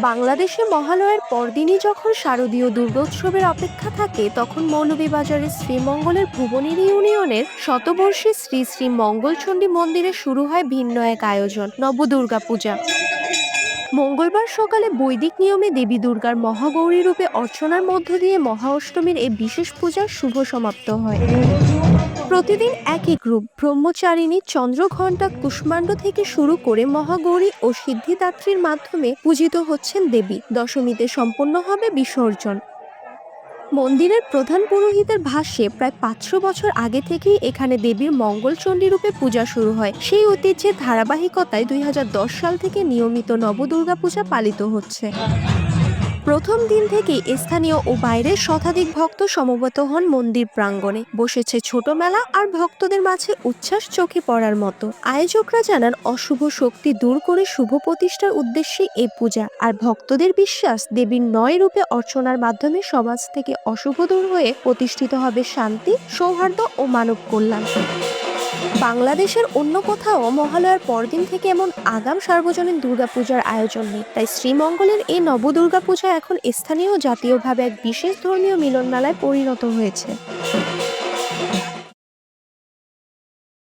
বাংলাদেশে মহালয়ের পরদিনই যখন শারদীয় দুর্গোৎসবের অপেক্ষা থাকে, তখন মৌলভীবাজারের শ্রীমঙ্গলের ভুবনীর ইউনিয়নের শতবর্ষী শ্রী শ্রী মঙ্গলচণ্ডী মন্দিরে শুরু হয় ভিন্ন এক আয়োজন নবদুর্গা পূজা মঙ্গলবার সকালে বৈদিক নিয়মে দেবী দুর্গার মহাগৌরী রূপে অর্চনার মধ্য দিয়ে মহা অষ্টমীর এই বিশেষ পূজার শুভ সমাপ্ত হয়। প্রতিদিন এক এক রূপ, ব্রহ্মচারিণী, চন্দ্রঘণ্টা, কুষ্মাণ্ড থেকে শুরু করে মহাগৌরী ও সিদ্ধিদাত্রীর মাধ্যমে পূজিত হচ্ছেন দেবী। দশমীতে সম্পন্ন হবে বিসর্জন। মন্দিরের প্রধান পুরোহিতের ভাষ্যে প্রায় পাঁচশো বছর আগে থেকেই এখানে দেবীর মঙ্গলচণ্ডী রূপে পূজা শুরু হয়। সেই ঐতিহ্যের ধারাবাহিকতায় দুই হাজার দশ সাল থেকে নিয়মিত নবদুর্গা পূজা পালিত হচ্ছে। প্রথম দিন থেকেই স্থানীয় ও বাইরের শতাধিক ভক্ত সমবেত হন মন্দির প্রাঙ্গণে। বসেছে ছোট মেলা আর ভক্তদের মাঝে উচ্ছ্বাস চোখে পড়ার মতো। আয়োজকরা জানান, অশুভ শক্তি দূর করে শুভ প্রতিষ্ঠার উদ্দেশ্যে এই পূজা। আর ভক্তদের বিশ্বাস, দেবীর নয় রূপে অর্চনার মাধ্যমে সমাজ থেকে অশুভ দূর হয়ে প্রতিষ্ঠিত হবে শান্তি, সৌহার্দ্য ও মানব কল্যাণ। বাংলাদেশের অন্য কোথাও মহালয়ার পরদিন থেকে এমন আগাম সার্বজনীন দুর্গাপূজার আয়োজন নেই। তাই শ্রীমঙ্গলের এই নবদুর্গা পূজা এখন স্থানীয় জাতীয়ভাবে এক বিশেষ ধর্মীয় মিলনমেলায় পরিণত হয়েছে।